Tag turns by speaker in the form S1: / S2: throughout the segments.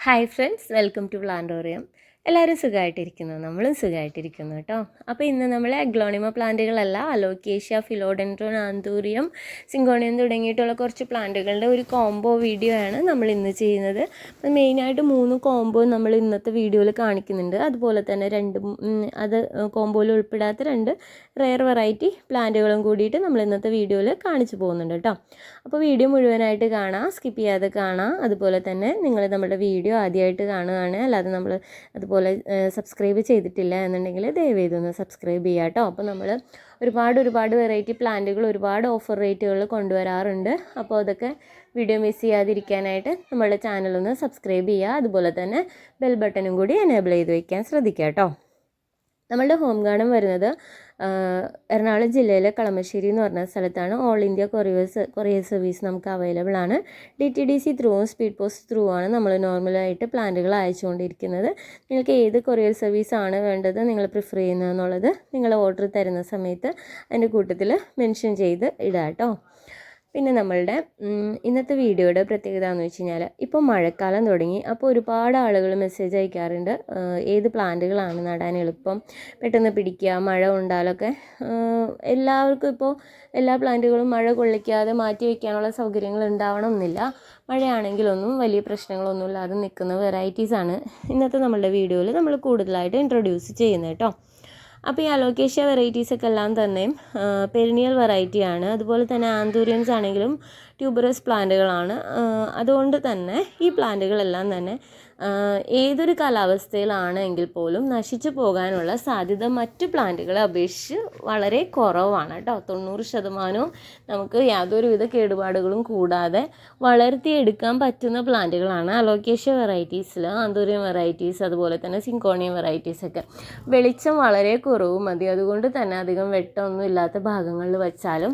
S1: Hi friends welcome to Plantorium. എല്ലാവരും സുഖമായിട്ടിരിക്കുന്നു. നമ്മളും സുഖമായിട്ടിരിക്കുന്നു കേട്ടോ. അപ്പോൾ ഇന്ന് നമ്മൾ അഗ്ലോണിമ പ്ലാന്റുകളല്ല അലോക്കേഷ്യ ഫിലോഡെൻഡ്രോൺ ആന്തൂറിയം സിങ്കോണിയം തുടങ്ങിയിട്ടുള്ള കുറച്ച് പ്ലാന്റുകളുടെ ഒരു കോംബോ വീഡിയോ ആണ് നമ്മൾ ഇന്ന് ചെയ്യുന്നത്. അപ്പം മെയിനായിട്ട് മൂന്ന് കോംബോ നമ്മൾ ഇന്നത്തെ വീഡിയോയിൽ കാണിക്കുന്നുണ്ട്. അതുപോലെ തന്നെ രണ്ട് അത് കോംബോയിൽ ഉൾപ്പെടാത്ത രണ്ട് റെയർ വെറൈറ്റി പ്ലാന്റുകളും കൂടിയിട്ട് നമ്മൾ ഇന്നത്തെ വീഡിയോയിൽ കാണിച്ചു പോകുന്നുണ്ട് കേട്ടോ. അപ്പോൾ വീഡിയോ മുഴുവനായിട്ട് കാണാം സ്കിപ്പ് ചെയ്യാതെ കാണാം. അതുപോലെ തന്നെ നിങ്ങൾ നമ്മുടെ വീഡിയോ ആദ്യമായിട്ട് കാണുകയാണ്. അല്ലാതെ നമ്മൾ അതുപോലെ സബ്സ്ക്രൈബ് ചെയ്തിട്ടില്ല എന്നുണ്ടെങ്കിൽ ദയവ് ഒന്ന് സബ്സ്ക്രൈബ് ചെയ്യുക കേട്ടോ അപ്പോൾ നമ്മൾ ഒരുപാട് ഒരുപാട് വെറൈറ്റി പ്ലാന്റുകൾ ഒരുപാട് ഓഫർ റേറ്റുകൾ കൊണ്ടുവരാറുണ്ട്. അപ്പോൾ അതൊക്കെ വീഡിയോ മിസ് ചെയ്യാതിരിക്കാനായിട്ട് നമ്മളുടെ ചാനലൊന്ന് സബ്സ്ക്രൈബ് ചെയ്യുക അതുപോലെ തന്നെ ബെൽ ബട്ടണും കൂടി എനേബിൾ ചെയ്ത് വയ്ക്കാൻ ശ്രദ്ധിക്കുക കേട്ടോ നമ്മളുടെ ഹോം ഗാർഡൻ വരുന്നത് എറണാകുളം ജില്ലയിലെ കളമശ്ശേരി എന്ന് പറഞ്ഞ സ്ഥലത്താണ് all India couriers courier service നമുക്ക് അവൈലബിൾ ആണ്. ഡി ടി ഡി സി ത്രൂവും സ്പീഡ് പോസ്റ്റ് ത്രൂ ആണ് നമ്മൾ നോർമലായിട്ട് പ്ലാന്റുകൾ അയച്ചുകൊണ്ടിരിക്കുന്നത്. നിങ്ങൾക്ക് ഏത് കൊറിയർ സർവീസ് ആണ് വേണ്ടത് നിങ്ങൾ പ്രിഫർ ചെയ്യുന്നതെന്നുള്ളത് നിങ്ങൾ ഓർഡർ തരുന്ന സമയത്ത് അതിന്റെ കൂട്ടത്തിൽ മെൻഷൻ ചെയ്ത് ഇടാം കേട്ടോ പിന്നെ നമ്മളുടെ ഇന്നത്തെ വീഡിയോയുടെ പ്രത്യേകത എന്ന് വെച്ച് കഴിഞ്ഞാൽ ഇപ്പോൾ മഴക്കാലം തുടങ്ങി. അപ്പോൾ ഒരുപാട് ആളുകൾ മെസ്സേജ് അയക്കാറുണ്ട്. ഏത് പ്ലാന്റുകളാണ് നടാൻ എളുപ്പം? പെട്ടെന്ന് പിടിക്കുക മഴ ഉണ്ടാലൊക്കെ എല്ലാവർക്കും ഇപ്പോൾ എല്ലാ പ്ലാന്റുകളും മഴ കൊള്ളിക്കാതെ മാറ്റി വയ്ക്കാനുള്ള സൗകര്യങ്ങൾ ഉണ്ടാവണമെന്നില്ല മഴയാണെങ്കിലൊന്നും വലിയ പ്രശ്നങ്ങളൊന്നും ഇല്ലാതെ നിൽക്കുന്ന വെറൈറ്റീസാണ് ഇന്നത്തെ നമ്മളുടെ വീഡിയോയിൽ നമ്മൾ കൂടുതലായിട്ട് ഇൻട്രൊഡ്യൂസ് ചെയ്യുന്നത് കേട്ടോ അപ്പോൾ ഈ അലോക്കേഷ്യ വെറൈറ്റീസ് ഒക്കെ എല്ലാം തന്നെ പെരിനിയൽ വെറൈറ്റിയാണ്. അതുപോലെ തന്നെ ആന്തൂരിയൻസ് ആണെങ്കിലും ട്യൂബറസ് പ്ലാന്റുകളാണ്. അതുകൊണ്ട് തന്നെ ഈ പ്ലാന്റുകളെല്ലാം തന്നെ ഏതൊരു കാലാവസ്ഥയിലാണെങ്കിൽ പോലും നശിച്ചു പോകാനുള്ള സാധ്യത മറ്റ് പ്ലാന്റുകളെ അപേക്ഷിച്ച് വളരെ കുറവാണ് കേട്ടോ. തൊണ്ണൂറ് ശതമാനവും നമുക്ക് യാതൊരുവിധ കേടുപാടുകളും കൂടാതെ വളർത്തിയെടുക്കാൻ പറ്റുന്ന പ്ലാന്റുകളാണ് അലോക്കേഷ്യ വെറൈറ്റീസിൽ ആന്തൂരിയം വെറൈറ്റീസ് അതുപോലെ തന്നെ സിങ്കോണിയം വെറൈറ്റീസ് ഒക്കെ. വെളിച്ചം വളരെ കുറവ് മതി. അതുകൊണ്ട് തന്നെ അധികം വെട്ടമൊന്നും ഇല്ലാത്ത ഭാഗങ്ങളിൽ വെച്ചാലും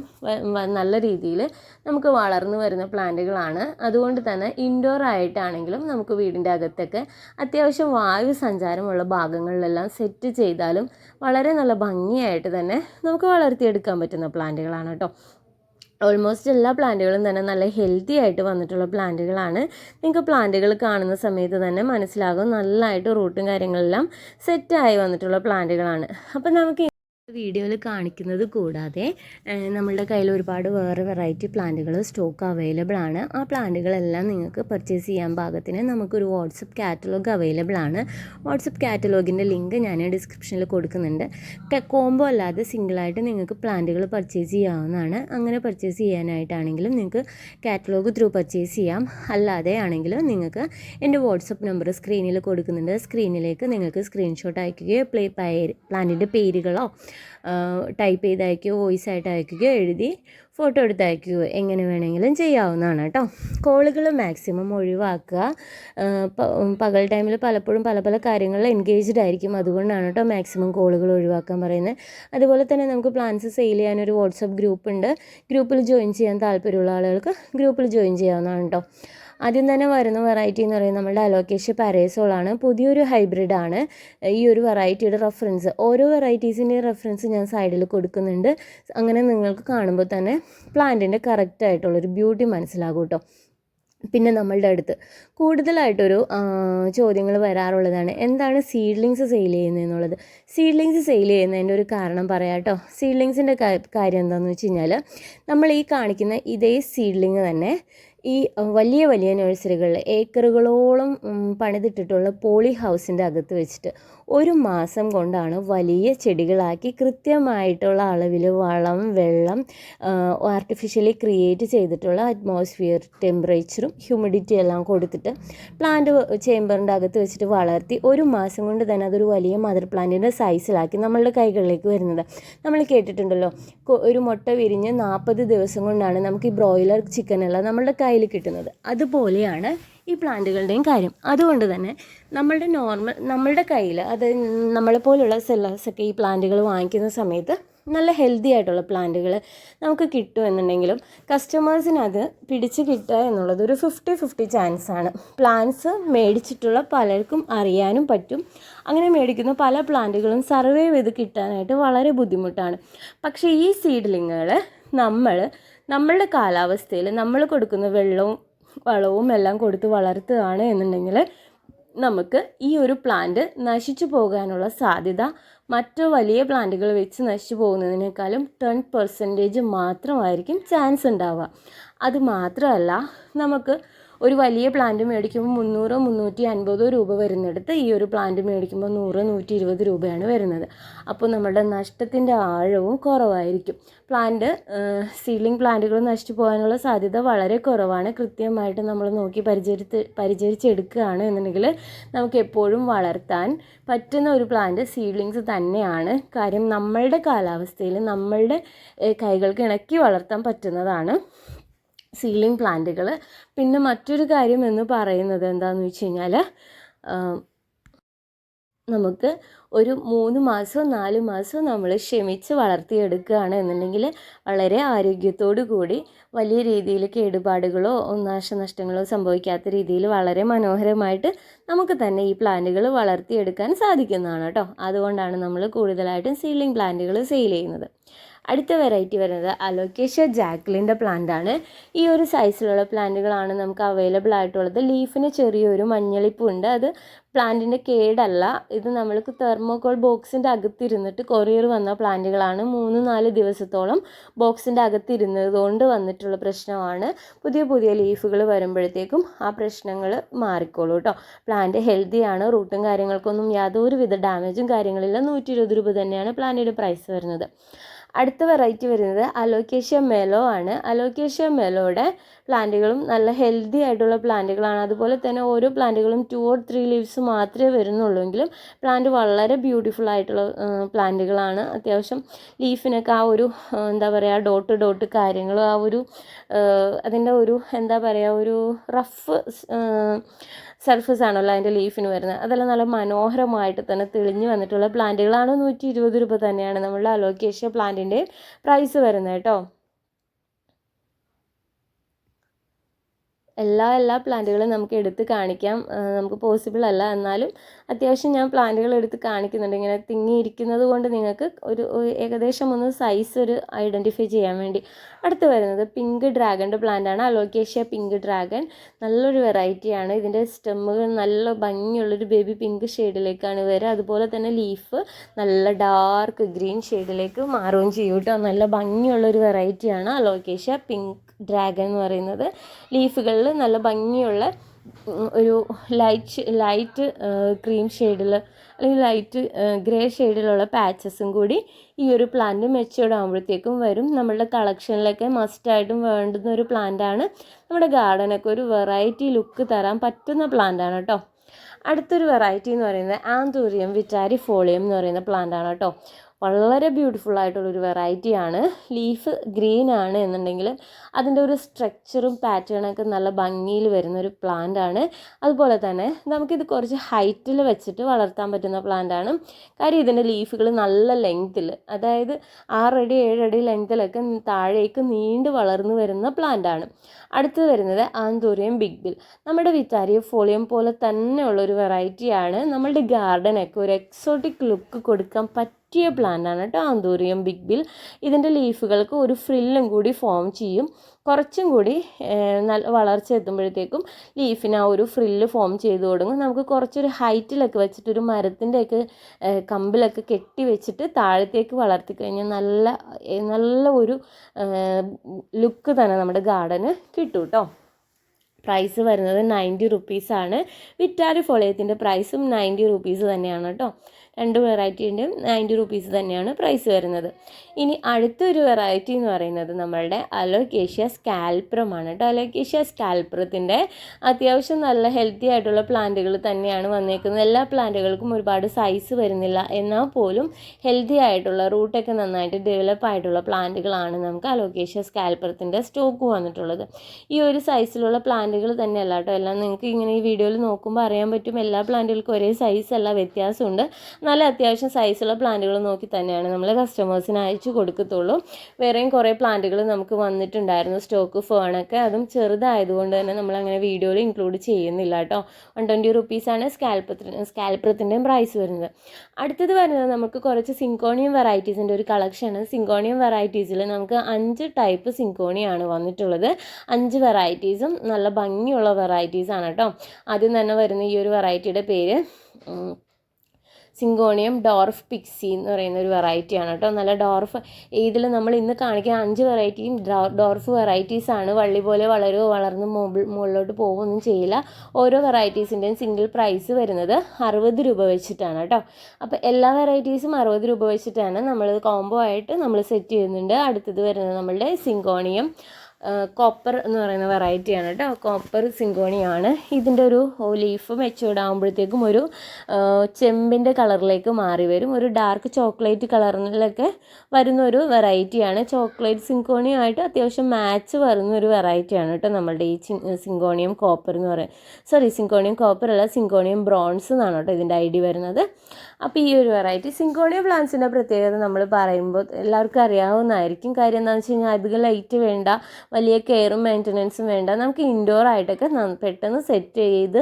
S1: നല്ല രീതിയിൽ നമുക്ക് വളർന്നു വരുന്ന പ്ലാന്റുകളാണ്. അതുകൊണ്ട് തന്നെ ഇൻഡോർ ആയിട്ടാണെങ്കിലും നമുക്ക് വീടിന്റെ അകത്തൊക്കെ അത്യാവശ്യം വായു സഞ്ചാരമുള്ള ഭാഗങ്ങളിലെല്ലാം സെറ്റ് ചെയ്താലും വളരെ നല്ല ഭംഗിയായിട്ട് തന്നെ നമുക്ക് വളർത്തിയെടുക്കാൻ പറ്റുന്ന പ്ലാന്റുകളാണ് കേട്ടോ. ഓൾമോസ്റ്റ് എല്ലാ പ്ലാന്റുകളും തന്നെ നല്ല ഹെൽത്തി ആയിട്ട് വന്നിട്ടുള്ള പ്ലാന്റുകളാണ്. നിങ്ങൾക്ക് പ്ലാന്റുകൾ കാണുന്ന സമയത്ത് തന്നെ മനസ്സിലാകും നല്ലതായിട്ട് റൂട്ടും കാര്യങ്ങളെല്ലാം സെറ്റായി വന്നിട്ടുള്ള പ്ലാന്റുകളാണ്. അപ്പം നമുക്ക് വീഡിയോയിൽ കാണിക്കുന്നത് കൂടാതെ നമ്മളുടെ കയ്യിൽ ഒരുപാട് വേറെ വെറൈറ്റി പ്ലാന്റുകൾ സ്റ്റോക്ക് അവൈലബിൾ ആണ്. ആ പ്ലാന്റുകളെല്ലാം നിങ്ങൾക്ക് പർച്ചേസ് ചെയ്യാൻ പാകത്തിന് നമുക്കൊരു വാട്സപ്പ് കാറ്റലോഗ് അവൈലബിൾ ആണ്. വാട്സപ്പ് കാറ്റലോഗിന്റെ ലിങ്ക് ഞാൻ ഡിസ്ക്രിപ്ഷനിൽ കൊടുക്കുന്നുണ്ട്. കോംബോ അല്ലാതെ സിംഗിളായിട്ട് നിങ്ങൾക്ക് പ്ലാന്റുകൾ പർച്ചേസ് ചെയ്യാവുന്നതാണ്. അങ്ങനെ പർച്ചേസ് ചെയ്യാനായിട്ടാണെങ്കിലും നിങ്ങൾക്ക് കാറ്റലോഗ് ത്രൂ പർച്ചേസ് ചെയ്യാം. അല്ലാതെ ആണെങ്കിലും നിങ്ങൾക്ക് എന്റെ വാട്സപ്പ് നമ്പർ സ്ക്രീനിൽ കൊടുക്കുന്നുണ്ട്. സ്ക്രീനിലേക്ക് നിങ്ങൾക്ക് സ്ക്രീൻഷോട്ട് അയക്കുകയോ പ്ലേ പ്ലാന്റിന്റെ പേരുകളോ ടൈപ്പ് ചെയ്ത് അയക്കുകയോ വോയിസ് ആയിട്ട് അയക്കുകയോ എഴുതി ഫോട്ടോ എടുത്ത് അയക്കുകയോ എങ്ങനെ വേണമെങ്കിലും ചെയ്യാവുന്നതാണ് കേട്ടോ. കോളുകൾ മാക്സിമം ഒഴിവാക്കുക. പകൽ ടൈമിൽ പലപ്പോഴും പല പല കാര്യങ്ങളിൽ എൻഗേജ്ഡ് ആയിരിക്കും. അതുകൊണ്ടാണ് കേട്ടോ മാക്സിമം കോളുകൾ ഒഴിവാക്കാൻ പറയുന്നത്. അതുപോലെ തന്നെ നമുക്ക് പ്ലാൻസ് സെയിൽ ചെയ്യാൻ ഒരു വാട്സപ്പ് ഗ്രൂപ്പ് ഉണ്ട്. ഗ്രൂപ്പിൽ ജോയിൻ ചെയ്യാൻ താല്പര്യമുള്ള ആളുകൾക്ക് ഗ്രൂപ്പിൽ ജോയിൻ ചെയ്യാവുന്നതാണ് കേട്ടോ. ആദ്യം തന്നെ വരുന്ന വെറൈറ്റി എന്ന് പറയുന്നത് നമ്മുടെ അലോക്കേഷ്യ പാരേസോളാണ് പുതിയൊരു ഹൈബ്രിഡ് ആണ്. ഈ ഒരു വെറൈറ്റിയുടെ റെഫറൻസ് ഓരോ വെറൈറ്റീസിന്റെ റെഫറൻസ് ഞാൻ സൈഡിൽ കൊടുക്കുന്നുണ്ട്. അങ്ങനെ നിങ്ങൾക്ക് കാണുമ്പോൾ തന്നെ പ്ലാന്റിന്റെ കറക്റ്റായിട്ടുള്ളൊരു ബ്യൂട്ടി മനസ്സിലാകും കേട്ടോ പിന്നെ നമ്മളുടെ അടുത്ത് കൂടുതലായിട്ടൊരു ചോദ്യങ്ങൾ വരാറുള്ളതാണ്. എന്താണ് സീഡ്ലിങ്സ് സെയിൽ ചെയ്യുന്നതെന്നുള്ളത് സീഡ്ലിങ്സ് സെയിൽ ചെയ്യുന്നതിന്റെ ഒരു കാരണം പറയാം കേട്ടോ സീഡ്ലിങ്സിന്റെ കാര്യം എന്താണെന്ന് വെച്ച് കഴിഞ്ഞാൽ നമ്മൾ ഈ കാണിക്കുന്ന ഇതേ സീഡ്ലിങ് തന്നെ ഈ വലിയ വലിയ നഴ്സറികളിൽ ഏക്കറുകളോളം പണിതിട്ടിട്ടുള്ള പോളി ഹൗസിന്റെ അകത്ത് വെച്ചിട്ട് ഒരു മാസം കൊണ്ടാണ് വലിയ ചെടികളാക്കി കൃത്യമായിട്ടുള്ള അളവിൽ വളം വെള്ളം ആർട്ടിഫിഷ്യലി ക്രിയേറ്റ് ചെയ്തിട്ടുള്ള അറ്റ്മോസ്ഫിയർ ടെമ്പറേച്ചറും ഹ്യൂമിഡിറ്റി എല്ലാം കൊടുത്തിട്ട് പ്ലാന്റ് ചേമ്പറിന്റെ അകത്ത് വെച്ചിട്ട് വളർത്തി ഒരു മാസം കൊണ്ട് തന്നെ അതൊരു വലിയ മദർ പ്ലാന്റിന്റെ സൈസിലാക്കി നമ്മളുടെ കൈകളിലേക്ക് വരുന്നത്. നമ്മൾ കേട്ടിട്ടുണ്ടല്ലോ ഒരു മുട്ട വിരിഞ്ഞ് നാൽപ്പത് ദിവസം കൊണ്ടാണ് നമുക്ക് ഈ ബ്രോയിലർ ചിക്കനെല്ലാം നമ്മളുടെ കയ്യിൽ കിട്ടുന്നത്. അതുപോലെയാണ് ഈ പ്ലാന്റുകളുടെയും കാര്യം. അതുകൊണ്ട് തന്നെ നമ്മളുടെ നോർമൽ നമ്മളുടെ കയ്യിൽ അത് നമ്മളെപ്പോലുള്ള സെല്ലേഴ്സൊക്കെ ഈ പ്ലാന്റുകൾ വാങ്ങിക്കുന്ന സമയത്ത് നല്ല ഹെൽത്തി ആയിട്ടുള്ള പ്ലാന്റുകൾ നമുക്ക് കിട്ടുമെന്നുണ്ടെങ്കിലും കസ്റ്റമേഴ്സിന് അത് പിടിച്ച് കിട്ടുക എന്നുള്ളത് ഒരു ഫിഫ്റ്റി ഫിഫ്റ്റി ചാൻസ് ആണ്. പ്ലാന്റ്സ് മേടിച്ചിട്ടുള്ള പലർക്കും അറിയാനും പറ്റും. അങ്ങനെ മേടിക്കുന്ന പല പ്ലാന്റുകളും സർവേ ചെയ്ത് കിട്ടാനായിട്ട് വളരെ ബുദ്ധിമുട്ടാണ്. പക്ഷേ ഈ സീഡ്ലിങ്ങുകൾ നമ്മൾ നമ്മളുടെ കാലാവസ്ഥയിൽ നമ്മൾ കൊടുക്കുന്ന വെള്ളവും വളവും എല്ലാം കൊടുത്ത് വളർത്തുകയാണ് എന്നുണ്ടെങ്കിൽ നമുക്ക് ഈ ഒരു പ്ലാന്റ് നശിച്ചു പോകാനുള്ള സാധ്യത മറ്റു വലിയ പ്ലാന്റുകൾ വെച്ച് നശിച്ചു പോകുന്നതിനേക്കാളും ടെൻ പെർസെന്റേജ് മാത്രമായിരിക്കും ചാൻസ് ഉണ്ടാവുക. അത് മാത്രമല്ല നമുക്ക് ഒരു വലിയ പ്ലാന്റ് മേടിക്കുമ്പോൾ മുന്നൂറോ മുന്നൂറ്റി അൻപതോ രൂപ വരുന്നിടത്ത് ഈ ഒരു പ്ലാന്റ് മേടിക്കുമ്പോൾ നൂറ് നൂറ്റി ഇരുപത് രൂപയാണ് വരുന്നത്. അപ്പോൾ നമ്മുടെ നഷ്ടത്തിന്റെ ആഴവും കുറവായിരിക്കും. പ്ലാന്റ് സീലിംഗ് പ്ലാന്റുകൾ നശിച്ചു പോകാനുള്ള സാധ്യത വളരെ കുറവാണ്. കൃത്യമായിട്ട് നമ്മൾ നോക്കി പരിചരിച്ച് പരിചരിച്ചെടുക്കുകയാണ് എന്നുണ്ടെങ്കിൽ നമുക്ക് എപ്പോഴും വളർത്താൻ പറ്റുന്ന ഒരു പ്ലാന്റ് സീഡ്ലിങ്സ് തന്നെയാണ്. കാര്യം നമ്മളുടെ കാലാവസ്ഥയിൽ നമ്മളുടെ കൈകൾക്ക് ഇണക്കി വളർത്താൻ പറ്റുന്നതാണ്. സീലിംഗ് പ്ലാന്റുകൾ പിന്നെ മറ്റൊരു കാര്യം എന്ന് പറയുന്നത് എന്താണെന്ന് വെച്ച് കഴിഞ്ഞാൽ നമുക്ക് ഒരു മൂന്ന് മാസവും നാല് മാസവും നമ്മൾ ക്ഷമിച്ച് വളർത്തിയെടുക്കുകയാണ് എന്നുണ്ടെങ്കിൽ വളരെ ആരോഗ്യത്തോടു കൂടി വലിയ രീതിയിൽ കേടുപാടുകളോ നാശനഷ്ടങ്ങളോ സംഭവിക്കാത്ത രീതിയിൽ വളരെ മനോഹരമായിട്ട് നമുക്ക് തന്നെ ഈ പ്ലാന്റുകൾ വളർത്തിയെടുക്കാൻ സാധിക്കുന്നതാണ് കേട്ടോ. അതുകൊണ്ടാണ് നമ്മൾ കൂടുതലായിട്ടും സീലിംഗ് പ്ലാന്റുകൾ സെയിൽ ചെയ്യുന്നത്. അടുത്ത വെറൈറ്റി വരുന്നത് അലോക്കേഷ്യ ജാക്ലിന്റെ പ്ലാന്റ് ആണ്. ഈ ഒരു സൈസിലുള്ള പ്ലാന്റുകളാണ് നമുക്ക് അവൈലബിൾ ആയിട്ടുള്ളത്. ലീഫിന് ചെറിയൊരു മഞ്ഞളിപ്പുണ്ട് അത് പ്ലാന്റിന്റെ കേടല്ല. ഇത് നമ്മൾക്ക് തെർമോകോൾ ബോക്സിന്റെ അകത്തിരുന്നിട്ട് കൊറിയർ വന്ന പ്ലാന്റുകളാണ് മൂന്ന് നാല് ദിവസത്തോളം ബോക്സിന്റെ അകത്തിരുന്നത് കൊണ്ട് വന്നിട്ടുള്ള പ്രശ്നമാണ്. പുതിയ പുതിയ ലീഫുകൾ വരുമ്പോഴത്തേക്കും ആ പ്രശ്നങ്ങൾ മാറിക്കോളൂ കേട്ടോ പ്ലാന്റ് ഹെൽത്തിയാണ് റൂട്ടും കാര്യങ്ങൾക്കൊന്നും യാതൊരുവിധ ഡാമേജും കാര്യങ്ങളില്ല. നൂറ്റി ഇരുപത് രൂപ തന്നെയാണ് പ്ലാന്റിന്റെ പ്രൈസ് വരുന്നത്. അടുത്ത വെറൈറ്റി വരുന്നത് അലോക്കേഷ്യ മെലോ ആണ്. അലോക്കേഷ്യ മെലോയുടെ പ്ലാന്റുകളും നല്ല ഹെൽത്തി ആയിട്ടുള്ള പ്ലാന്റുകളാണ്. അതുപോലെ തന്നെ ഓരോ പ്ലാന്റുകളും ടു ഓർ ത്രീ ലീവ്സ് മാത്രമേ വരുന്നുള്ളൂ എങ്കിലും പ്ലാന്റ് വളരെ ബ്യൂട്ടിഫുൾ ആയിട്ടുള്ള പ്ലാന്റുകളാണ്. അത്യാവശ്യം ലീഫിനൊക്കെ ആ ഒരു എന്താ പറയുക ഡോട്ട് ഡോട്ട് കാര്യങ്ങൾ ആ ഒരു അതിന്റെ ഒരു എന്താ പറയുക ഒരു റഫ് സർഫസ് ആണല്ലോ അതിന്റെ ലീഫിന് വരുന്നത്. അതെല്ലാം നല്ല മനോഹരമായിട്ട് തന്നെ തെളിഞ്ഞു വന്നിട്ടുള്ള പ്ലാന്റുകളാണ്. നൂറ്റി ഇരുപത് രൂപ തന്നെയാണ് നമ്മളുടെ അലോക്കേഷ്യ പ്ലാന്റിന്റെ പ്രൈസ് വരുന്നത് കേട്ടോ. എല്ലാ എല്ലാ പ്ലാന്റുകളും നമുക്ക് എടുത്ത് കാണിക്കാം. നമുക്ക് പോസിബിൾ അല്ല. എന്നാലും അത്യാവശ്യം ഞാൻ പ്ലാന്റുകൾ എടുത്ത് കാണിക്കുന്നുണ്ട്. ഇങ്ങനെ തിങ്ങിയിരിക്കുന്നത് കൊണ്ട് നിങ്ങൾക്ക് ഒരു ഏകദേശം ഒന്ന് സൈസ് ഒരു ഐഡന്റിഫൈ ചെയ്യാൻ വേണ്ടി. അടുത്ത് വരുന്നത് പിങ്ക് ഡ്രാഗന്റെ പ്ലാന്റാണ് അലോക്കേഷ്യ പിങ്ക് ഡ്രാഗൺ നല്ലൊരു വെറൈറ്റിയാണ് ഇതിന്റെ സ്റ്റെമ്മുകൾ നല്ല ഭംഗിയുള്ളൊരു ബേബി പിങ്ക് ഷെയ്ഡിലേക്കാണ് വരിക. അതുപോലെ തന്നെ ലീഫ് നല്ല ഡാർക്ക് ഗ്രീൻ ഷെയ്ഡിലേക്ക് മാറുകയും ചെയ്യും കേട്ടോ. നല്ല ഭംഗിയുള്ളൊരു വെറൈറ്റിയാണ് അലോക്കേഷ്യ പിങ്ക് ഡ്രാഗൺ എന്ന് പറയുന്നത്. ലീഫുകളിൽ നല്ല ഭംഗിയുള്ള ഒരു ലൈറ്റ് ലൈറ്റ് ക്രീം ഷെയ്ഡിൽ അല്ലെങ്കിൽ ലൈറ്റ് ഗ്രേ ഷെയ്ഡിലുള്ള പാച്ചസും കൂടി ഈ ഒരു പ്ലാന്റ് മെച്ചുവേർഡ് ആകുമ്പോഴത്തേക്കും വരും. നമ്മളുടെ കളക്ഷനിലൊക്കെ മസ്റ്റായിട്ടും വേണ്ടുന്ന ഒരു പ്ലാന്റാണ് നമ്മുടെ ഗാർഡനൊക്കെ ഒരു വെറൈറ്റി ലുക്ക് തരാൻ പറ്റുന്ന പ്ലാന്റാണ് കേട്ടോ അടുത്തൊരു വെറൈറ്റി എന്ന് പറയുന്നത് ആന്തൂറിയം വിറ്റാരി ഫോളിയം എന്ന് പറയുന്ന പ്ലാന്റ് ആണ് കേട്ടോ വളരെ ബ്യൂട്ടിഫുൾ ആയിട്ടുള്ളൊരു വെറൈറ്റിയാണ് ലീഫ് ഗ്രീൻ ആണ് എന്നുണ്ടെങ്കിൽ അതിന്റെ ഒരു സ്ട്രക്ചറും പാറ്റേണൊക്കെ നല്ല ഭംഗിയിൽ വരുന്ന ഒരു പ്ലാന്റ് ആണ്. അതുപോലെ തന്നെ നമുക്കിത് കുറച്ച് ഹൈറ്റിൽ വെച്ചിട്ട് വളർത്താൻ പറ്റുന്ന പ്ലാന്റ് ആണ്. കാര്യം ഇതിന്റെ ലീഫുകൾ നല്ല ലെങ്ത്തിൽ അതായത് ആറടി ഏഴടി ലെങ്ത്തിലൊക്കെ താഴേക്ക് നീണ്ട് വളർന്നു വരുന്ന പ്ലാന്റ് ആണ്. അടുത്ത് വരുന്നത് ആന്തൂറിയം ബിഗ് ബിൽ നമ്മുടെ വിറ്റാരിയ ഫോളിയം പോലെ തന്നെയുള്ളൊരു വെറൈറ്റിയാണ് നമ്മളുടെ ഗാർഡനൊക്കെ ഒരു എക്സോട്ടിക് ലുക്ക് കൊടുക്കാൻ പറ്റിയ പ്ലാന്റ് ആണ് കേട്ടോ ആന്തൂറിയം ബിഗ് ബിൽ ഇതിന്റെ ലീഫുകൾക്ക് ഒരു ഫ്രില്ലും കൂടി ഫോം ചെയ്യും. കുറച്ചും കൂടി നല്ല വളർച്ച എത്തുമ്പോഴത്തേക്കും ലീഫിന് ആ ഒരു ഫ്രില്ല് ഫോം ചെയ്ത് തുടങ്ങും നമുക്ക് കുറച്ചൊരു ഹൈറ്റിലൊക്കെ വെച്ചിട്ട് ഒരു മരത്തിന്റെയൊക്കെ കമ്പിലൊക്കെ കെട്ടി വെച്ചിട്ട് താഴത്തേക്ക് വളർത്തി കഴിഞ്ഞാൽ നല്ല നല്ല ഒരു ലുക്ക് തന്നെ നമ്മുടെ ഗാർഡന് കിട്ടും കേട്ടോ പ്രൈസ് വരുന്നത് നയന്റി റുപ്പീസാണ് വിറ്റാരി ഫോളയത്തിന്റെ പ്രൈസും നയന്റി റുപ്പീസ് തന്നെയാണ് കേട്ടോ രണ്ട് വെറൈറ്റീന്റെയും നയന്റി റുപ്പീസ് തന്നെയാണ് പ്രൈസ് വരുന്നത്. ഇനി അടുത്തൊരു വെറൈറ്റി എന്ന് പറയുന്നത് നമ്മളുടെ അലോക്കേഷ്യ സ്കാൽപ്രമാണ് കേട്ടോ അലോക്കേഷ്യ സ്കാൽപ്രത്തിന്റെ അത്യാവശ്യം നല്ല ഹെൽത്തി ആയിട്ടുള്ള പ്ലാന്റുകൾ തന്നെയാണ് വന്നേക്കുന്നത്. എല്ലാ പ്ലാന്റുകൾക്കും ഒരുപാട് സൈസ് വരുന്നില്ല. എന്നാൽ പോലും ഹെൽത്തി ആയിട്ടുള്ള റൂട്ടൊക്കെ നന്നായിട്ട് ഡെവലപ്പ് ആയിട്ടുള്ള പ്ലാന്റുകളാണ് നമുക്ക് അലോക്കേഷ്യ സ്കാൽപ്രത്തിന്റെ സ്റ്റോക്ക് വന്നിട്ടുള്ളത്. ഈ ഒരു സൈസിലുള്ള പ്ലാന്റുകൾ തന്നെയല്ല കേട്ടോ എല്ലാം നിങ്ങൾക്ക് ഇങ്ങനെ ഈ വീഡിയോയിൽ നോക്കുമ്പോൾ അറിയാൻ പറ്റും. എല്ലാ പ്ലാന്റുകൾക്കും ഒരേ സൈസ് അല്ല വ്യത്യാസമുണ്ട്. നല്ല അത്യാവശ്യം സൈസുള്ള പ്ലാന്റുകൾ നോക്കി തന്നെയാണ് നമ്മൾ കസ്റ്റമേഴ്സിന് അയച്ചു കൊടുക്കത്തുള്ളൂ. വേറെയും കുറേ പ്ലാന്റുകൾ നമുക്ക് വന്നിട്ടുണ്ടായിരുന്നു സ്റ്റോക്ക് ഫേണൊക്കെ അതും ചെറുതായതുകൊണ്ട് തന്നെ നമ്മൾ അങ്ങനെ വീഡിയോയിൽ ഇൻക്ലൂഡ് ചെയ്യുന്നില്ല കേട്ടോ വൺ ട്വന്റി റുപ്പീസാണ് സ്കാൽപ്പത്തിന് സ്കാൽപ്പത്തിന്റെയും പ്രൈസ് വരുന്നത്. അടുത്തത് വരുന്നത് നമുക്ക് കുറച്ച് സിങ്കോണിയം വെറൈറ്റീസിന്റെ ഒരു കളക്ഷനാണ് സിങ്കോണിയം വെറൈറ്റീസിൽ നമുക്ക് അഞ്ച് ടൈപ്പ് സിങ്കോണിയാണ് വന്നിട്ടുള്ളത്. അഞ്ച് വെറൈറ്റീസും നല്ല ഭംഗിയുള്ള വെറൈറ്റീസാണ് കേട്ടോ ആദ്യം തന്നെ വരുന്ന ഈ ഒരു വെറൈറ്റിയുടെ പേര് സിങ്കോണിയം ഡോർഫ് പിക്സി എന്ന് പറയുന്ന ഒരു വെറൈറ്റിയാണ് കേട്ടോ. നല്ല ഡോർഫ് ഇതിൽ നമ്മൾ ഇന്ന് കാണിക്കുന്ന അഞ്ച് വെറൈറ്റിയും ഡോർഫ് വെറൈറ്റീസ് ആണ്. വള്ളി പോലെ വളരുമോ വളർന്ന് മുകളിൽ മുകളിലോട്ട് പോകുകയൊന്നും ചെയ്യില്ല. ഓരോ വെറൈറ്റീസിന്റെയും സിംഗിൾ പ്രൈസ് വരുന്നത് അറുപത് രൂപ വെച്ചിട്ടാണ് കേട്ടോ. അപ്പോൾ എല്ലാ വെറൈറ്റീസും അറുപത് രൂപ വെച്ചിട്ടാണ് നമ്മൾ കോംബോ ആയിട്ട് നമ്മൾ സെറ്റ് ചെയ്യുന്നുണ്ട്. അടുത്തത് വരുന്നത് നമ്മളുടെ സിങ്കോണിയം കോപ്പർ എന്ന് പറയുന്ന വെറൈറ്റിയാണ് കേട്ടോ. കോപ്പർ സിങ്കോണിയാണ് ഇതിന്റെ ഒരു ലീഫ് മെച്ചൂർഡ് ആകുമ്പോഴത്തേക്കും ഒരു ചെമ്പിന്റെ കളറിലേക്ക് മാറി വരും. ഒരു ഡാർക്ക് ചോക്ലേറ്റ് കളറിലൊക്കെ വരുന്ന ഒരു വെറൈറ്റിയാണ് ചോക്ലേറ്റ് സിങ്കോണിയുമായിട്ട് അത്യാവശ്യം മാച്ച് വരുന്ന ഒരു വെറൈറ്റിയാണ് കേട്ടോ നമ്മളുടെ ഈ സിങ്കോണിയം കോപ്പർ എന്ന് പറയുന്നത്. സോറി സിങ്കോണിയം കോപ്പർ അല്ല സിങ്കോണിയം ബ്രോൺസ് എന്നാണ് കേട്ടോ ഇതിന്റെ ഐ വരുന്നത്. അപ്പോൾ ഈ ഒരു വെറൈറ്റി സിങ്കോണിയ പ്ലാന്റ്സിന്റെ പ്രത്യേകത നമ്മൾ പറയുമ്പോൾ എല്ലാവർക്കും അറിയാവുന്നതായിരിക്കും. കാര്യം എന്താണെന്ന് വെച്ച് കഴിഞ്ഞാൽ അധികം ലൈറ്റ് വേണ്ട വലിയ കെയറും മെയിന്റനൻസും വേണ്ട. നമുക്ക് ഇൻഡോർ ആയിട്ടൊക്കെ പെട്ടെന്ന് സെറ്റ് ചെയ്ത്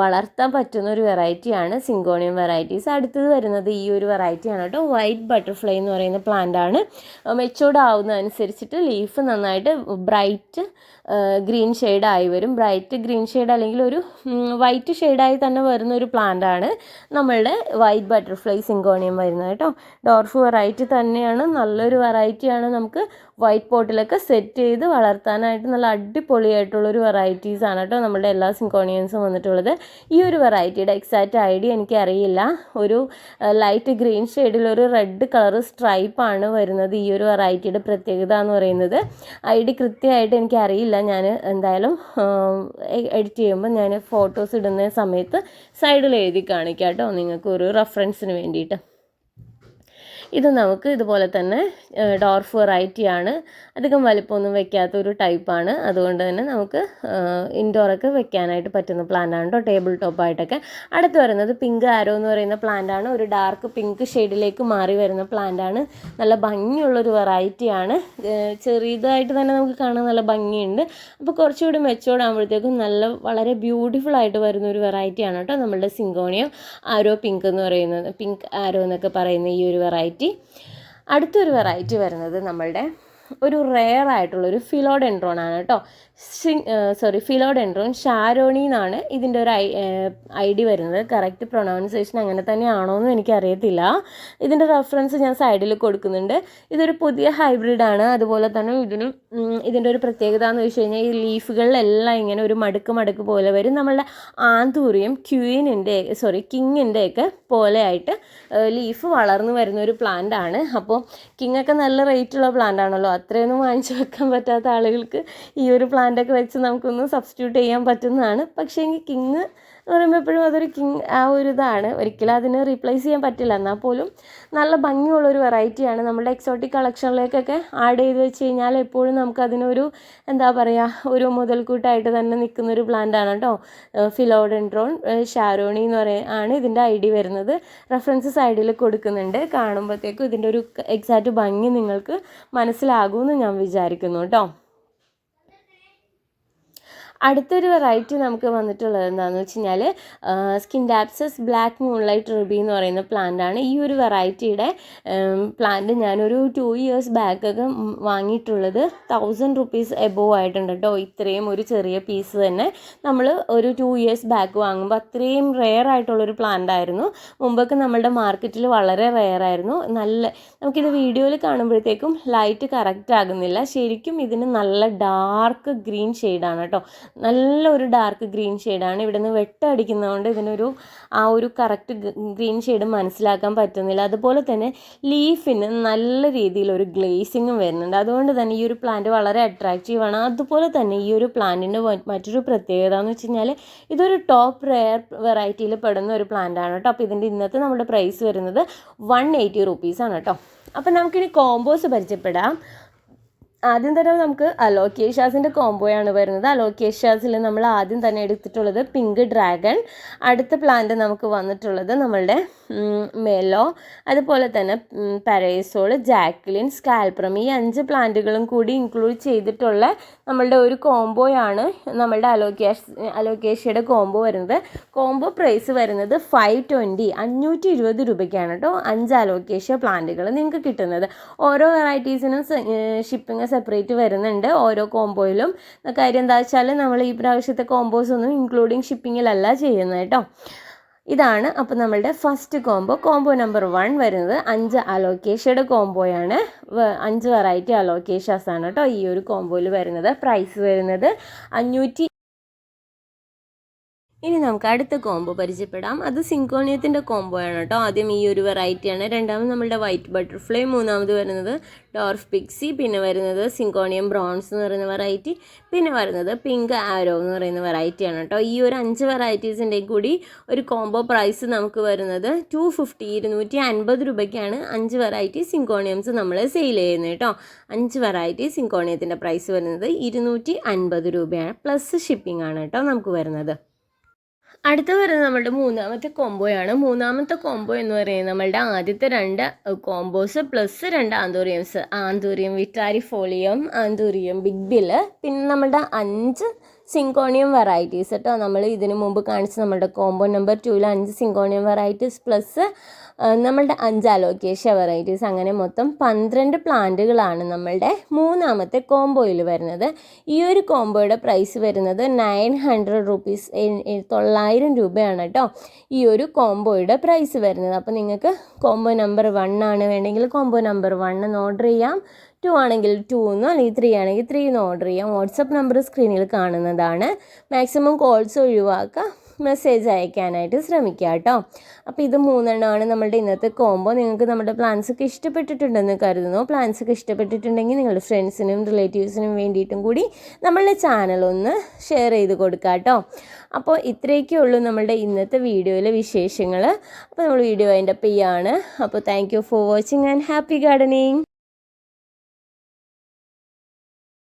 S1: വളർത്താൻ പറ്റുന്ന ഒരു വെറൈറ്റിയാണ് സിങ്കോണിയം വെറൈറ്റീസ് അടുത്തത് വരുന്നത് ഈ ഒരു വെറൈറ്റിയാണ് കേട്ടോ. വൈറ്റ് ബട്ടർഫ്ലൈ എന്ന് പറയുന്ന പ്ലാന്റ് ആണ്. ആവുന്ന ആവുന്നതനുസരിച്ചിട്ട് ലീഫ് നന്നായിട്ട് ബ്രൈറ്റ് ഗ്രീൻ ആയി വരും. ബ്രൈറ്റ് ഗ്രീൻ ഷെയ്ഡ് അല്ലെങ്കിൽ ഒരു വൈറ്റ് ഷെയ്ഡായി തന്നെ വരുന്ന ഒരു പ്ലാന്റ് ആണ് നമ്മളുടെ വൈറ്റ് ബട്ടർഫ്ലൈ സിങ്കോണിയം വരുന്നത് കേട്ടോ. ഡോർഫ് വെറൈറ്റി തന്നെയാണ്. നല്ലൊരു വെറൈറ്റിയാണ് നമുക്ക് വൈറ്റ് പോട്ടിലൊക്കെ സെറ്റ് ചെയ്ത് വളർത്താനായിട്ട് നല്ല അടിപൊളിയായിട്ടുള്ളൊരു വെറൈറ്റീസ് ആണ് കേട്ടോ നമ്മുടെ എല്ലാ സിങ്കോണിയൻസും വന്നിട്ടുള്ളത്. ഈ ഒരു വെറൈറ്റിയുടെ എക്സാക്റ്റ് ഐഡിയ എനിക്കറിയില്ല. ഒരു ലൈറ്റ് ഗ്രീൻ ഷെയ്ഡിലൊരു റെഡ് കളർ സ്ട്രൈപ്പാണ് വരുന്നത് ഈ ഒരു വെറൈറ്റിയുടെ പ്രത്യേകത എന്ന് പറയുന്നത്. ഐ ഡി കൃത്യമായിട്ട് എനിക്കറിയില്ല. ഞാൻ എന്തായാലും എഡിറ്റ് ചെയ്യുമ്പോൾ ഞാൻ ഫോട്ടോസ് ഇടുന്ന സമയത്ത് സൈഡിൽ എഴുതി കാണിക്കാം കേട്ടോ. നിങ്ങൾക്ക് ഒരു റെഫറൻസിന് വേണ്ടിയിട്ട്. ഇത് നമുക്ക് ഇതുപോലെ തന്നെ ഡോർഫ് വെറൈറ്റിയാണ് അധികം വലിപ്പമൊന്നും വെക്കാത്ത ഒരു ടൈപ്പാണ് അതുകൊണ്ട് തന്നെ നമുക്ക് ഇൻഡോറൊക്കെ വെക്കാനായിട്ട് പറ്റുന്ന പ്ലാന്റാണ് കേട്ടോ ടേബിൾ ടോപ്പായിട്ടൊക്കെ അടുത്ത് വരുന്നത് പിങ്ക് ആരോ എന്ന് പറയുന്ന പ്ലാന്റാണ് ഒരു ഡാർക്ക് പിങ്ക് ഷെയ്ഡിലേക്ക് മാറി വരുന്ന പ്ലാന്റാണ് നല്ല ഭംഗിയുള്ളൊരു വെറൈറ്റിയാണ് ചെറിയതായിട്ട് തന്നെ നമുക്ക് കാണാൻ നല്ല ഭംഗിയുണ്ട്. അപ്പോൾ കുറച്ചുകൂടി മെച്ചോടാകുമ്പോഴത്തേക്കും നല്ല വളരെ ബ്യൂട്ടിഫുൾ ആയിട്ട് വരുന്ന ഒരു വെറൈറ്റിയാണ് കേട്ടോ നമ്മളുടെ സിങ്കോണിയം ആരോ പിങ്ക് എന്ന് പറയുന്നത്. പിങ്ക് ആരോ എന്നൊക്കെ പറയുന്ന ഈ ഒരു വെറൈറ്റി അടുത്തൊരു വെറൈറ്റി വരുന്നത് നമ്മളുടെ ഒരു റെയർ ആയിട്ടുള്ള ഒരു ഫിലോഡെൻഡ്രോൺ ആണ് കേട്ടോ. സോറി ഫിലോഡെൻഡ്രോൺ ഷാരോണി എന്നാണ് ഇതിന്റെ ഒരു ഐ ഐ ഡി വരുന്നത്. കറക്റ്റ് പ്രൊണൗൺസിയേഷൻ അങ്ങനെ തന്നെയാണോ എന്ന് എനിക്കറിയത്തില്ല. ഇതിന്റെ റെഫറൻസ് ഞാൻ സൈഡിൽ കൊടുക്കുന്നുണ്ട്. ഇതൊരു പുതിയ ഹൈബ്രിഡാണ് അതുപോലെ തന്നെ ഇതിന് ഇതിന്റെ ഒരു പ്രത്യേകത എന്ന് വെച്ച് കഴിഞ്ഞാൽ ഈ ലീഫുകളിലെല്ലാം ഇങ്ങനെ ഒരു മടുക്ക് മടുക്ക് പോലെ വരും. നമ്മളുടെ ആന്തൂറിയം ക്യൂയിനിന്റെ സോറി കിങ്ങിന്റെ ഒക്കെ പോലെയായിട്ട് ലീഫ് വളർന്നു വരുന്ന ഒരു പ്ലാന്റ് ആണ്. അപ്പോൾ കിങ്ങൊക്കെ നല്ല റേറ്റുള്ള പ്ലാന്റ് ആണല്ലോ. അത്രയൊന്നും വാങ്ങിച്ചു വെക്കാൻ പറ്റാത്ത ആളുകൾക്ക് ഈ ഒരു പ്ലാന്റ് ഒക്കെ വെച്ച് നമുക്കൊന്ന് സബ്സ്റ്റിറ്റ്യൂട്ട് ചെയ്യാൻ പറ്റുന്നതാണ്. പക്ഷേ എങ്കിൽ കിങ് എന്ന് പറയുമ്പോൾ എപ്പോഴും അതൊരു കിങ് ആ ഒരു ഇതാണ്. ഒരിക്കലും അതിന് റീപ്ലേസ് ചെയ്യാൻ പറ്റില്ല. എന്നാൽ പോലും നല്ല ഭംഗിയുള്ളൊരു വെറൈറ്റിയാണ് നമ്മുടെ എക്സോട്ടിക് കളക്ഷനിലേക്കൊക്കെ ആഡ് ചെയ്ത് വെച്ച് കഴിഞ്ഞാൽ എപ്പോഴും നമുക്ക് അതിനൊരു എന്താ പറയുക ഒരു മുതൽക്കൂട്ടായിട്ട് തന്നെ നിൽക്കുന്ന ഒരു പ്ലാന്റ് ആണ് കേട്ടോ. ഫിലോഡെൻഡ്രോൺ ഷാരോണി എന്ന് പറയുന്ന ആണ് ഇതിന്റെ ഐ ഡി വരുന്നത്. റെഫറൻസ് സൈഡിൽ കൊടുക്കുന്നുണ്ട്. കാണുമ്പോഴത്തേക്കും ഇതിന്റെ ഒരു എക്സാക്റ്റ് ഭംഗി നിങ്ങൾക്ക് മനസ്സിലാകുമെന്ന് ഞാൻ വിചാരിക്കുന്നു കേട്ടോ. അടുത്തൊരു വെറൈറ്റി നമുക്ക് വന്നിട്ടുള്ളത് എന്താണെന്ന് വെച്ച് കഴിഞ്ഞാൽ scindapsus black moonlight ruby എന്ന് പറയുന്ന പ്ലാന്റ് ആണ്. ഈ ഒരു വെറൈറ്റിയുടെ പ്ലാന്റ് ഞാനൊരു ടു ഇയേഴ്സ് ബാക്കൊക്കെ വാങ്ങിയിട്ടുള്ളത് തൗസൻഡ് റുപ്പീസ് എബോവ് ആയിട്ടുണ്ട് കേട്ടോ ഇത്രയും ഒരു ചെറിയ പീസ് തന്നെ നമ്മൾ ഒരു ടു ഇയേഴ്സ് ബാക്ക് വാങ്ങുമ്പോൾ അത്രയും റെയർ ആയിട്ടുള്ളൊരു പ്ലാന്റ് ആയിരുന്നു. മുമ്പൊക്കെ നമ്മളുടെ മാർക്കറ്റിൽ വളരെ റെയർ ആയിരുന്നു. നല്ല നമുക്കിത് വീഡിയോയിൽ കാണുമ്പോഴത്തേക്കും ലൈറ്റ് കറക്റ്റ് ആകുന്നില്ല. ശരിക്കും ഇതിന് നല്ല ഡാർക്ക് ഗ്രീൻ ഷെയ്ഡാണ് കേട്ടോ നല്ല ഒരു ഡാർക്ക് ഗ്രീൻ ഷെയ്ഡാണ് ഇവിടെ നിന്ന് വെട്ടടിക്കുന്നതുകൊണ്ട് ഇതിനൊരു ആ ഒരു കറക്റ്റ് ഗ്രീൻ ഷെയ്ഡ് മനസ്സിലാക്കാൻ പറ്റുന്നില്ല. അതുപോലെ തന്നെ ലീഫിന് നല്ല രീതിയിലൊരു ഗ്ലേസിങ്ങും വരുന്നുണ്ട്. അതുകൊണ്ട് തന്നെ ഈ ഒരു പ്ലാന്റ് വളരെ അട്രാക്റ്റീവാണ് അതുപോലെ തന്നെ ഈ ഒരു പ്ലാന്റിന്റെ മറ്റൊരു പ്രത്യേകത എന്ന് വെച്ച് കഴിഞ്ഞാൽ ഇതൊരു ടോപ്പ് റെയർ വെറൈറ്റിയിൽ പെടുന്ന ഒരു പ്ലാന്റ് ആണ് കേട്ടോ. അപ്പോൾ ഇതിന്റെ ഇന്നത്തെ നമ്മുടെ പ്രൈസ് വരുന്നത് വൺ എയ്റ്റി റുപ്പീസാണ് കേട്ടോ. അപ്പോൾ നമുക്കിനി കോംബോസ് പരിചയപ്പെടാം. ആദ്യം തന്നെ നമുക്ക് അലോക്കേഷ്യാസിന്റെ കോംബോയാണ് വരുന്നത്. അലോക്കേഷ്യാസിൽ നമ്മൾ ആദ്യം തന്നെ എടുത്തിട്ടുള്ളത് പിങ്ക് ഡ്രാഗൺ അടുത്ത പ്ലാന്റ് നമുക്ക് വന്നിട്ടുള്ളത് നമ്മളുടെ മെലോ അതുപോലെ തന്നെ പരേസോൾ ജാക്ലിൻ സ്കാൽപ്രം ഈ അഞ്ച് പ്ലാന്റുകളും കൂടി ഇൻക്ലൂഡ് ചെയ്തിട്ടുള്ള നമ്മളുടെ ഒരു കോംബോയാണ് നമ്മളുടെ അലോക്കേഷ് അലോക്കേഷ്യയുടെ കോംബോ വരുന്നത്. കോംബോ പ്രൈസ് വരുന്നത് ഫൈവ് ട്വന്റി അഞ്ഞൂറ്റി ഇരുപത് രൂപയ്ക്കാണ് കേട്ടോ അഞ്ച് അലോക്കേഷ്യ പ്ലാന്റുകൾ നിങ്ങൾക്ക് കിട്ടുന്നത്. ഓരോ വെറൈറ്റീസിനും ഷിപ്പിംഗ് സെപ്പറേറ്റ് വരുന്നുണ്ട് ഓരോ കോംബോയിലും കാര്യം എന്താ വെച്ചാൽ നമ്മൾ ഈ പ്രാവശ്യത്തെ കോംബോസ് ഒന്നും ഇൻക്ലൂഡിങ് ഷിപ്പിങ്ങിലല്ല ചെയ്യുന്നത് കേട്ടോ. ഇതാണ് അപ്പോൾ നമ്മളുടെ first combo combo number one വരുന്നത് അഞ്ച് അലോക്കേഷയുടെ കോംബോയാണ് അഞ്ച് വെറൈറ്റി അലോക്കേഷാസ് ആണ് കേട്ടോ ഈ ഒരു കോംബോയിൽ വരുന്നത്. പ്രൈസ് വരുന്നത് അഞ്ഞൂറ്റി ഇനി നമുക്ക് അടുത്ത കോംബോ പരിചയപ്പെടാം. അത് സിങ്കോണിയത്തിന്റെ കോംബോ ആണ് കേട്ടോ. ആദ്യം ഈ ഒരു വെറൈറ്റിയാണ് രണ്ടാമത് നമ്മളുടെ വൈറ്റ് ബട്ടർഫ്ലൈ മൂന്നാമത് വരുന്നത് ഡോർഫ് പിക്സി പിന്നെ വരുന്നത് സിങ്കോണിയം ബ്രോൺസ് എന്ന് പറയുന്ന വെറൈറ്റി പിന്നെ വരുന്നത് പിങ്ക് ആരോ എന്ന് പറയുന്ന വെറൈറ്റിയാണ് കേട്ടോ. ഈ ഒരു അഞ്ച് വെറൈറ്റീസിന്റെ കൂടി ഒരു കോംബോ പ്രൈസ് നമുക്ക് വരുന്നത് ടു ഫിഫ്റ്റി ഇരുന്നൂറ്റി അൻപത് രൂപയ്ക്കാണ് അഞ്ച് വെറൈറ്റി സിങ്കോണിയംസ് നമ്മൾ സെയിൽ ചെയ്യുന്നത് കേട്ടോ. അഞ്ച് വെറൈറ്റി സിങ്കോണിയത്തിന്റെ പ്രൈസ് വരുന്നത് ഇരുന്നൂറ്റി അൻപത് രൂപയാണ്. പ്ലസ് ഷിപ്പിംഗ് ആണ് കേട്ടോ നമുക്ക് വരുന്നത്. അടുത്ത വരുന്നത് നമ്മളുടെ മൂന്നാമത്തെ കോംബോയാണ് മൂന്നാമത്തെ കോംബോ എന്ന് പറയുന്നത് നമ്മളുടെ ആദ്യത്തെ രണ്ട് കോംബോസ് പ്ലസ് രണ്ട് anthuriums. Anthurium vittarifolium anthurium big bill പിന്നെ നമ്മളുടെ അഞ്ച് സിങ്കോണിയം വെറൈറ്റീസ് കേട്ടോ നമ്മൾ ഇതിനു മുമ്പ് കാണിച്ച നമ്മളുടെ കോംബോ നമ്പർ ടൂവിൽ അഞ്ച് സിങ്കോണിയം വെറൈറ്റീസ് പ്ലസ് നമ്മളുടെ അഞ്ച് അലോക്കേഷ്യ വെറൈറ്റീസ് അങ്ങനെ മൊത്തം പന്ത്രണ്ട് പ്ലാന്റുകളാണ് നമ്മളുടെ മൂന്നാമത്തെ കോംബോയിൽ വരുന്നത്. ഈ ഒരു കോംബോയുടെ പ്രൈസ് വരുന്നത് നയൻ ഹൺഡ്രഡ് റുപ്പീസ് തൊള്ളായിരം രൂപയാണ് കേട്ടോ ഈ ഒരു കോംബോയുടെ പ്രൈസ് വരുന്നത്. അപ്പോൾ നിങ്ങൾക്ക് കോംബോ നമ്പർ വൺ ആണ്. വേണമെങ്കിൽ കോംബോ നമ്പർ വണ്ണെന്ന് ഓർഡർ ചെയ്യാം. ടു ആണെങ്കിൽ ടു എന്നോ അല്ലെങ്കിൽ ത്രീ ആണെങ്കിൽ ത്രീ എന്ന് ഓർഡർ ചെയ്യാം. വാട്സപ്പ് നമ്പർ സ്ക്രീനിൽ കാണുന്നതാണ്. മാക്സിമം കോൾസ് ഒഴിവാക്കുക മെസ്സേജ് അയക്കാനായിട്ട് ശ്രമിക്കുക കേട്ടോ അപ്പോൾ ഇത് മൂന്നെണ്ണമാണ് നമ്മളുടെ ഇന്നത്തെ കോംബോ നിങ്ങൾക്ക് നമ്മുടെ പ്ലാൻസ് ഒക്കെ ഇഷ്ടപ്പെട്ടിട്ടുണ്ടെന്ന് കരുതുന്നു. പ്ലാൻസ് ഒക്കെ ഇഷ്ടപ്പെട്ടിട്ടുണ്ടെങ്കിൽ നിങ്ങളുടെ ഫ്രണ്ട്സിനും റിലേറ്റീവ്സിനും വേണ്ടിയിട്ടും കൂടി നമ്മളുടെ ചാനൽ ഒന്ന് ഷെയർ ചെയ്ത് കൊടുക്കുക കേട്ടോ അപ്പോൾ ഇത്രയൊക്കെ ഉള്ളൂ നമ്മളുടെ ഇന്നത്തെ വീഡിയോയിലെ വിശേഷങ്ങൾ അപ്പോൾ നമ്മൾ വീഡിയോ അതിന്റെ അപ്പ് ചെയ്യാണ്. അപ്പോൾ thank you for watching and happy gardening